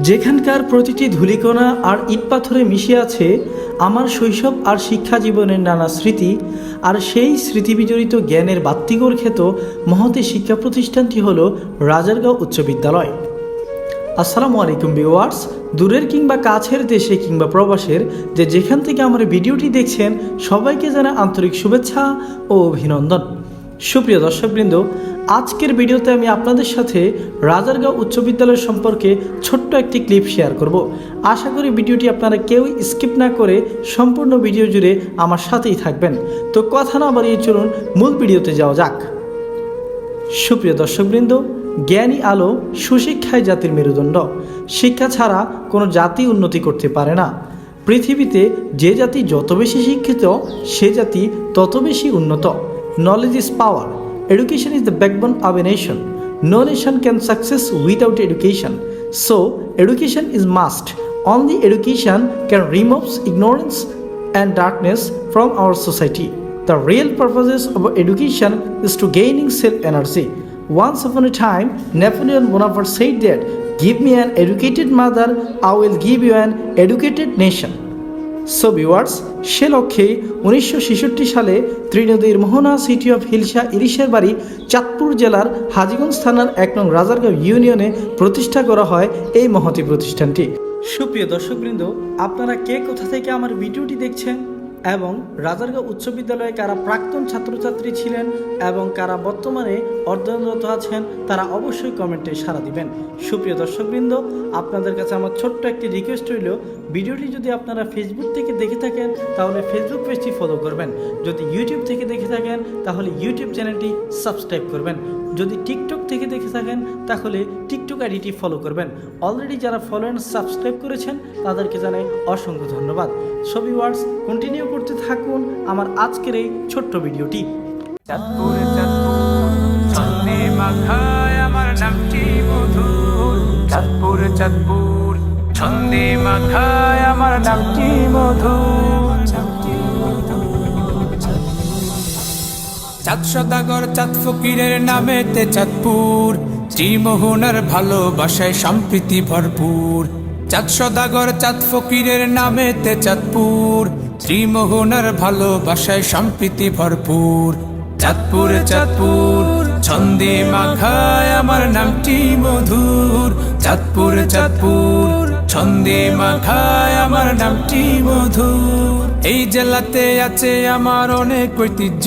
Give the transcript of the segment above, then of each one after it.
যেখানকার প্রতিটি ধূলিকণা আর ইট পাথরে মিশে আছে আমার শৈশব আর শিক্ষা জীবনের নানা স্মৃতি, আর সেই স্মৃতিবিজড়িত জ্ঞানের বাত্তিগর খ্যাত মহতী শিক্ষা প্রতিষ্ঠানটি হল রাজারগাঁও উচ্চ বিদ্যালয়। আসসালামু আলাইকুম ভিউয়ার্স, দূরের কিংবা কাছের দেশে কিংবা প্রবাসের যে যেখান থেকে আমার ভিডিওটি দেখছেন, সবাইকে জানা আন্তরিক শুভেচ্ছা ও অভিনন্দন। সুপ্রিয় দর্শকবৃন্দ, আজকের ভিডিওতে আমি আপনাদের সাথে রাজারগাঁও উচ্চ বিদ্যালয় সম্পর্কে ছোট্ট একটি ক্লিপ শেয়ার করব। আশা করি ভিডিওটি আপনারা কেউ স্কিপ না করে সম্পূর্ণ ভিডিও জুড়ে আমার সাথেই থাকবেন। তো কথা না বাড়িয়ে চলুন মূল ভিডিওতে যাওয়া যাক। সুপ্রিয় দর্শকবৃন্দ, জ্ঞানী আলো সুশিক্ষায় জাতির মেরুদণ্ড। শিক্ষা ছাড়া কোনো জাতি উন্নতি করতে পারে না। পৃথিবীতে যে জাতি যত বেশি শিক্ষিত, সে জাতি তত বেশি উন্নত। Knowledge is power education is the backbone of a nation no nation can success without education so education is must only education can removes ignorance and darkness from our society. The real purpose of education is to gaining self-energy. Once upon a time, Napoleon Bonaparte said that, "Give me an educated mother, I will give you an educated nation." So viewers সে লক্ষ্যে উনিশশো ছেষট্টি সালে ত্রিনদীর মোহনা city of hilsa ইরিশের বাড়ি চাঁদপুর জেলার হাজিগঞ্জ থানার এক নং রাজারগাঁও ইউনিয়নে প্রতিষ্ঠা করা হয় এই মহতি প্রতিষ্ঠানটি। সুপ্রিয় দর্শকবৃন্দ, আপনারা কে কোথা থেকে আমার ভিডিওটি দেখছেন? এবং রাজারগাঁও উচ্চ বিদ্যালয়ে কারা প্রাক্তন ছাত্রছাত্রী ছিলেন এবং কারা বর্তমানে অধ্যয়নরত আছেন, তারা অবশ্যই কমেন্টে সাড়া দিবেন। সুপ্রিয় দর্শকবৃন্দ, আপনাদের কাছে আমার ছোট্ট একটি রিকোয়েস্ট রইল, ভিডিওটি যদি আপনারা ফেসবুক থেকে দেখে থাকেন, তাহলে ফেসবুক পেজটি ফলো করবেন। যদি ইউটিউব থেকে দেখে থাকেন, তাহলে ইউটিউব চ্যানেলটি সাবস্ক্রাইব করবেন। যদি টিকটক থেকে দেখে থাকেন, তাহলে টিকটক আইডিটি ফলো করবেন। অলরেডি যারা ফলো অ্যান্ড সাবস্ক্রাইব করেছেন, তাদেরকে জানাই অসংখ্য ধন্যবাদ। ছবি ওয়ার্ডস কন্টিনিউ করতে থাকুন আমার আজকের এই ছোট্ট ভিডিওটি। আমার চাঁদপুর চাঁদপুর, ছন্দে মাখায় আমার নামটি মধুর। চাঁদ সদাগর, চাঁদ ফকিরের নামেতে চাঁদপুর। শ্রীমোহনার ভালোবাসায় সম্প্রীতি ভরপুর। চাঁদ সদাগর, চাঁদ ফকিরের নামেতে চাঁদপুর। শ্রীমোহনার ভালোবাসায় সম্প্রীতি ভরপুর। চাঁদপুর চাঁদপুর, ছন্দে মাখায় আমার নামটি মধুর। চাঁদপুর চাঁদপুর, ছন্দে মাখায় আমার নামটি মধুর। এই জেলাতে আছে আমার অনেক ঐতিহ্য।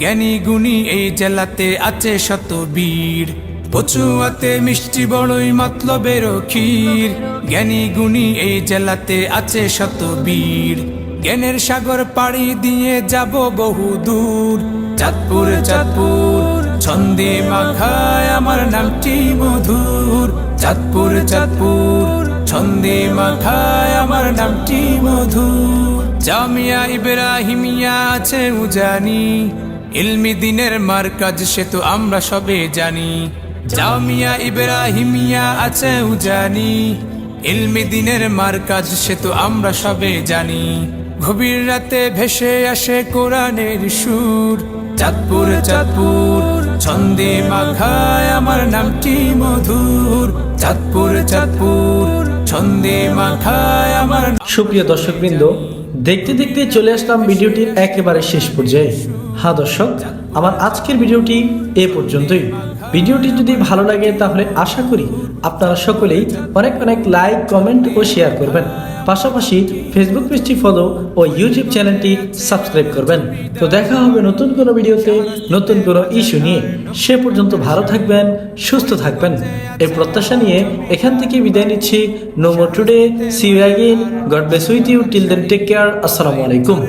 জ্ঞানী গুণী এই জেলাতে আছে শত বীর। পচুয়াতে মিষ্টি বড়ই মতলবের ক্ষীর। জ্ঞানী গুণী এই জেলাতে আছে শত বীর। জ্ঞানের সাগর পাড়ি দিয়ে যাব বহু দূর। চাঁদপুর চাঁদপুর, ছন্দে মাখায় আমার নামটি মধুর। চাঁদপুর চাঁদপুর, ছন্দে মাখায় আমার নামটি মধুর। জামিয়া ইব্রাহিমিয়া আছে উজানি। ইলমি দিনের মার্কাজ সে তো আমরা সবে জানি। জামিয়া ইব্রাহিমিয়া আছে উজানি। ইলমি দিনের মার্কাজ সে তো আমরা সবে জানি। গভীর রাতে ভেসে আসে কোরআনের সুর। চাঁদপুর চাঁদপুর, ছন্দে মাখায় আমার নামটি মধুর। চাঁদপুর চাঁদপুর, ছন্দে মাখায় আমার সুপ্রিয় দর্শকবৃন্দ, দেখতে দেখতে চলে আসলাম ভিডিওটির একেবারে শেষ পর্যায়ে। হ্যাঁ দর্শক, আমার আজকের ভিডিওটি এ পর্যন্তই। ভিডিওটি যদি ভালো লাগে তাহলে আশা করি আপনারা সকলেই অনেক অনেক লাইক কমেন্ট ও শেয়ার করবেন। পাশাপাশি ফেসবুক পেজটি ফলো ও ইউটিউব চ্যানেলটি সাবস্ক্রাইব করবেন। তো দেখা হবে নতুন কোনো ভিডিওতে, নতুন কোনো ইস্যু নিয়ে। সে পর্যন্ত ভালো থাকবেন, সুস্থ থাকবেন। এই প্রত্যাশা নিয়ে এখান থেকে বিদায় নিচ্ছি। No more today see you again God bless with you till then take care আসসালামু আলাইকুম